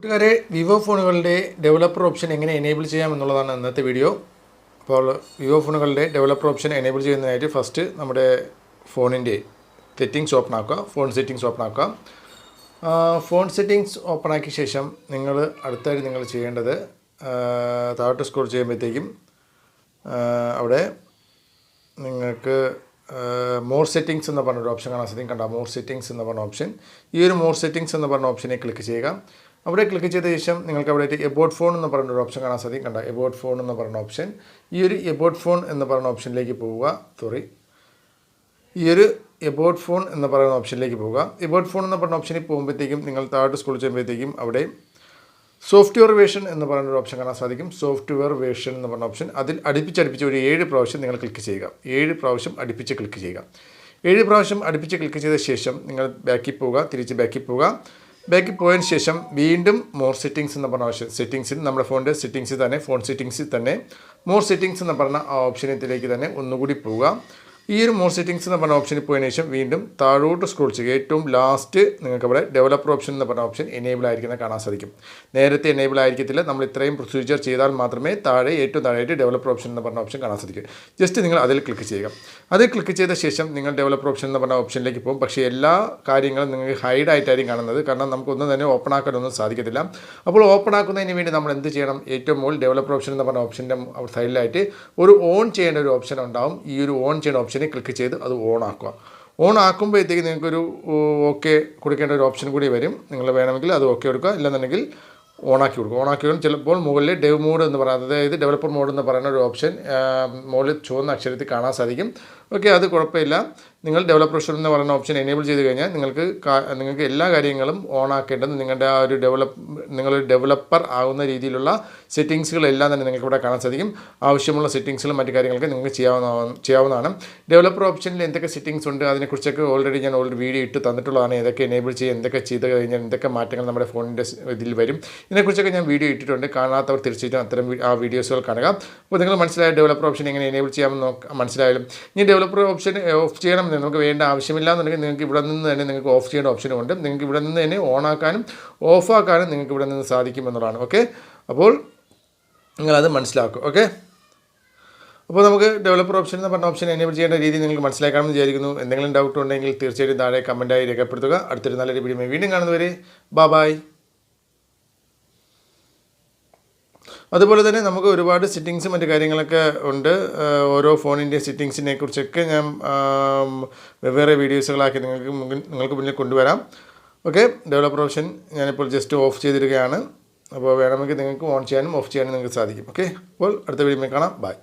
കൂട്ടുകാരെ വിവോ ഫോണുകളുടെ developer option എങ്ങനെ എനേബിൾ ചെയ്യാം എന്നുള്ളതാണ് ഇന്നത്തെ വീഡിയോ അപ്പോൾ വിവോ ഫോണുകളുടെ ഡെവലപ്പർ ഓപ്ഷൻ എനേബിൾ ചെയ്യുന്നതിനായിട്ട് ഫസ്റ്റ് നമ്മുടെ ഫോണിന്റെ സെറ്റിങ്സ് ഓപ്പൺ ആക്കുക ഫോൺ സെറ്റിങ്സ് ഓപ്പൺ ആക്കുക. ഫോൺ സെറ്റിങ്സ് ഓപ്പൺ ആക്കിയ ശേഷം നിങ്ങൾ അടുത്തായിട്ട് നിങ്ങൾ ചെയ്യേണ്ടത് താഴോട്ട് സ്ക്രോൾ ചെയ്യുമ്പോഴത്തേക്കും അവിടെ നിങ്ങൾക്ക് മോർ സെറ്റിങ്സ് എന്ന് പറഞ്ഞൊരു ഓപ്ഷൻ കാണാൻ സാധിക്കും. കണ്ട? മോർ സെറ്റിങ്സ് എന്ന് പറഞ്ഞ ഓപ്ഷൻ ഈ ഒരു മോർ സെറ്റിങ്സ് എന്ന് പറഞ്ഞ ഓപ്ഷനെ ക്ലിക്ക് ചെയ്യുക. അവിടെ ക്ലിക്ക് ചെയ്ത ശേഷം നിങ്ങൾക്ക് അവിടെ എബോട്ട് ഫോൺ എന്ന് പറഞ്ഞ ഒരു ഓപ്ഷൻ കാണാൻ സാധിക്കും. കണ്ട? എബോട്ട് ഫോൺ എന്ന് പറഞ്ഞ ഓപ്ഷൻ ഈ ഒരു എബോട്ട് ഫോൺ എന്ന് പറഞ്ഞ ഓപ്ഷനിലേക്ക് പോവുക. സോറി ഈ ഒരു എബോട്ട് ഫോൺ എന്ന് പറയുന്ന ഓപ്ഷനിലേക്ക് പോവുക. എബോട്ട് ഫോൺ എന്ന് പറഞ്ഞ ഓപ്ഷനിൽ പോകുമ്പോഴത്തേക്കും നിങ്ങൾ താഴോട്ട് സ്കൂൾ ചെയ്യുമ്പോഴത്തേക്കും അവിടെ സോഫ്റ്റ്വെയർ വേർഷൻ എന്ന് പറയുന്ന ഒരു ഓപ്ഷൻ കാണാൻ സാധിക്കും. സോഫ്റ്റ്വെയർ വേർഷൻ എന്ന് പറഞ്ഞ ഓപ്ഷൻ അതിൽ അടുപ്പിച്ചടുപ്പിച്ച് ഒരു ഏഴ് പ്രാവശ്യം നിങ്ങൾ ക്ലിക്ക് ചെയ്യുക. ഏഴ് പ്രാവശ്യം അടുപ്പിച്ച് ക്ലിക്ക് ചെയ്യുക. ഏഴ് പ്രാവശ്യം അടുപ്പിച്ച് ക്ലിക്ക് ചെയ്ത ശേഷം നിങ്ങൾ ബാക്കിൽ പോവുക. തിരിച്ച് ബാക്കിൽ പോവുക. ബാക്കിൽ പോയതിന് ശേഷം വീണ്ടും മോർ സെറ്റിങ്സ് എന്ന് പറഞ്ഞ ഓപ്ഷൻ സെറ്റിങ്സിൽ നമ്മുടെ ഫോണിന്റെ സെറ്റിങ്സിൽ തന്നെ ഫോൺ സെറ്റിങ്സിൽ തന്നെ. മോർ സെറ്റിങ്സ് എന്ന് പറഞ്ഞ ആ തന്നെ ഒന്നുകൂടി പോവുക. ഈ ഒരു മോർ സെറ്റിങ്സ് എന്ന് പറഞ്ഞ ഓപ്ഷനിൽ പോയതിനു ശേഷം വീണ്ടും താഴോട്ട് സ്ക്രോൾ ചെയ്യുക. ഏറ്റവും ലാസ്റ്റ് നിങ്ങൾക്ക് അവിടെ ഡെവലപ്പർ ഓപ്ഷൻ എന്ന് പറഞ്ഞ ഓപ്ഷൻ എനേബിൾ ആയിരിക്കുന്ന കാണാൻ സാധിക്കും. നേരത്തെ എനേബിൾ ആയിരിക്കത്തില്ല. നമ്മൾ ഇത്രയും പ്രൊസീജിയർ ചെയ്താൽ മാത്രമേ താഴെ ഏറ്റവും താഴെയായിട്ട് ഡെവലപ്പർ ഓപ്ഷൻ എന്ന് പറഞ്ഞ ഓപ്ഷൻ കാണാൻ സാധിക്കും. ജസ്റ്റ് നിങ്ങൾ അതിൽ ക്ലിക്ക് ചെയ്യുക. അതിൽ ക്ലിക്ക് ചെയ്ത ശേഷം നിങ്ങൾ ഡെവലപ്പർ ഓപ്ഷൻ എന്ന് പറഞ്ഞ ഓപ്ഷനിലേക്ക് പോകും. പക്ഷേ എല്ലാ കാര്യങ്ങളും നിങ്ങൾക്ക് ഹൈഡ് ആയിട്ടായിരിക്കും കാണുന്നത്. കാരണം നമുക്കൊന്നും തന്നെ ഓപ്പൺ ആക്കാനൊന്നും സാധിക്കത്തില്ല. അപ്പോൾ ഓപ്പൺ ആക്കുന്നതിന് വേണ്ടി നമ്മൾ എന്ത് ചെയ്യണം? ഏറ്റവും മുകളിൽ ഡെവലപ്പർ ഓപ്ഷൻ എന്ന് പറഞ്ഞ ഓപ്ഷന്റെ സൈഡിലായിട്ട് ഒരു ഓൺ ചെയ്യേണ്ട ഒരു ഓപ്ഷൻ ഉണ്ടാവും. ഈ ഒരു ഓൺ ചെയ്യുന്ന ഓപ്ഷനിൽ ക്ലിക്ക് ചെയ്ത് അത് ഓൺ ആക്കുക. ഓൺ ആക്കുമ്പോഴത്തേക്ക് നിങ്ങൾക്കൊരു ഓക്കെ കൊടുക്കേണ്ട ഒരു ഓപ്ഷൻ കൂടി വരും. നിങ്ങൾ വേണമെങ്കിൽ അത് ഓക്കെ കൊടുക്കുക. ഇല്ലെന്നുണ്ടെങ്കിൽ ഓണാക്കി കൊടുക്കും ഓണാക്കി കൊടുക്കും ചിലപ്പോൾ മുകളിൽ ഡെവ് മോഡ് എന്ന് പറയുന്നത് അതായത് ഡെവലപ്പർ മോഡ് എന്ന് പറയുന്ന ഒരു ഓപ്ഷൻ മുകളിൽ ചുവന്ന അക്ഷരത്തിൽ കാണാൻ സാധിക്കും. ഓക്കെ അത് കുഴപ്പമില്ല. നിങ്ങൾ ഡെവലപ്പർ ഓപ്ഷൻ എന്ന് പറയുന്ന ഓപ്ഷൻ എനേബിൾ ചെയ്ത് കഴിഞ്ഞാൽ നിങ്ങൾക്ക് നിങ്ങൾക്ക് എല്ലാ കാര്യങ്ങളും ഓൺ ആക്കേണ്ടത് നിങ്ങളുടെ ആ ഒരു ഡെവലപ്പ് നിങ്ങളൊരു ഡെവലപ്പർ ആകുന്ന രീതിയിലുള്ള സെറ്റിങ്സുകളെല്ലാം തന്നെ നിങ്ങൾക്ക് ഇവിടെ കാണാൻ സാധിക്കും. ആവശ്യമുള്ള സെറ്റിങ്സുകളും മറ്റു കാര്യങ്ങളൊക്കെ നിങ്ങൾക്ക് ചെയ്യാവുന്ന ചെയ്യാവുന്നതാണ്. ഡെവലപ്പർ ഓപ്ഷനിൽ എന്തൊക്കെ സെറ്റിങ്സ് ഉണ്ട്? അതിനെക്കുറിച്ചൊക്കെ ഓൾറെഡി ഞാൻ ഓൾറെഡി വീഡിയോ ഇട്ട് തന്നിട്ടുള്ളതാണ്. ഏതൊക്കെ എനേബിൾ ചെയ്യുക എന്തൊക്കെ ചെയ്ത് കഴിഞ്ഞാൽ എന്തൊക്കെ മാറ്റങ്ങൾ നമ്മുടെ ഫോണിന്റെ ഇതിൽ വരും. ഇതിനെക്കുറിച്ചൊക്കെ ഞാൻ വീഡിയോ ഇട്ടിട്ടുണ്ട്. കാണാത്തവർ തീർച്ചയായിട്ടും അത്തരം ആ വീഡിയോസുകൾ കാണുക. അപ്പോൾ നിങ്ങൾ മനസ്സിലായ ഡെവലപ്പർ ഓപ്ഷൻ എങ്ങനെ എനേബിൾ ചെയ്യാമെന്ന് മനസ്സിലായാലും ഇനി ഡെവലപ്പർ ഓപ്ഷൻ ഓഫ് ചെയ്യണം നമുക്ക് വേണ്ട ആവശ്യമില്ല എന്നുണ്ടെങ്കിൽ നിങ്ങൾക്ക് ഇവിടെ നിന്ന് തന്നെ നിങ്ങൾക്ക് ഓഫ് ചെയ്യേണ്ട ഓപ്ഷനും ഉണ്ട്. നിങ്ങൾക്ക് ഇവിടെ നിന്ന് തന്നെ ഓൺ ആക്കാനും ഓഫ് ആക്കാനും നിങ്ങൾക്ക് ഇവിടെ നിന്ന് സാധിക്കും എന്നുള്ളതാണ് ഓക്കെ അപ്പോൾ നിങ്ങളത് മനസ്സിലാക്കും. ഓക്കെ അപ്പോൾ നമുക്ക് ഡെവലപ്പർ ഓപ്ഷൻ എന്ന് പറഞ്ഞ ഓപ്ഷൻ എനേബിൾ ചെയ്യേണ്ട രീതി നിങ്ങൾക്ക് മനസ്സിലാക്കാമെന്ന് വിചാരിക്കുന്നു. എന്തെങ്കിലും ഡൗട്ട് ഉണ്ടെങ്കിൽ തീർച്ചയായിട്ടും താഴെ കമന്റായി രേഖപ്പെടുത്തുക. അടുത്തൊരു നല്ലൊരു വീഡിയോ വീണ്ടും കാണുന്നവരെ ബായ് അതുപോലെ തന്നെ നമുക്ക് ഒരുപാട് സെറ്റിങ്സും മറ്റു കാര്യങ്ങളൊക്കെ ഉണ്ട്. ഓരോ ഫോണിന്റെ സെറ്റിങ്സിനെ കുറിച്ചൊക്കെ ഞാൻ വെവ്വേറെ വീഡിയോസുകളാക്കി നിങ്ങൾക്ക് നിങ്ങൾക്ക് മുന്നിൽ കൊണ്ടുവരാം. ഓക്കെ ഡെവലപ്പർ ഓപ്ഷൻ ഞാനിപ്പോൾ ജസ്റ്റ് ഓഫ് ചെയ്തിരിക്കുകയാണ്. അപ്പോൾ വേണമെങ്കിൽ നിങ്ങൾക്ക് ഓൺ ചെയ്യാനും ഓഫ് ചെയ്യാനും നിങ്ങൾക്ക് സാധിക്കും. ഓക്കെ അപ്പോൾ അടുത്ത വീഡിയോ കാണാം. ബൈ.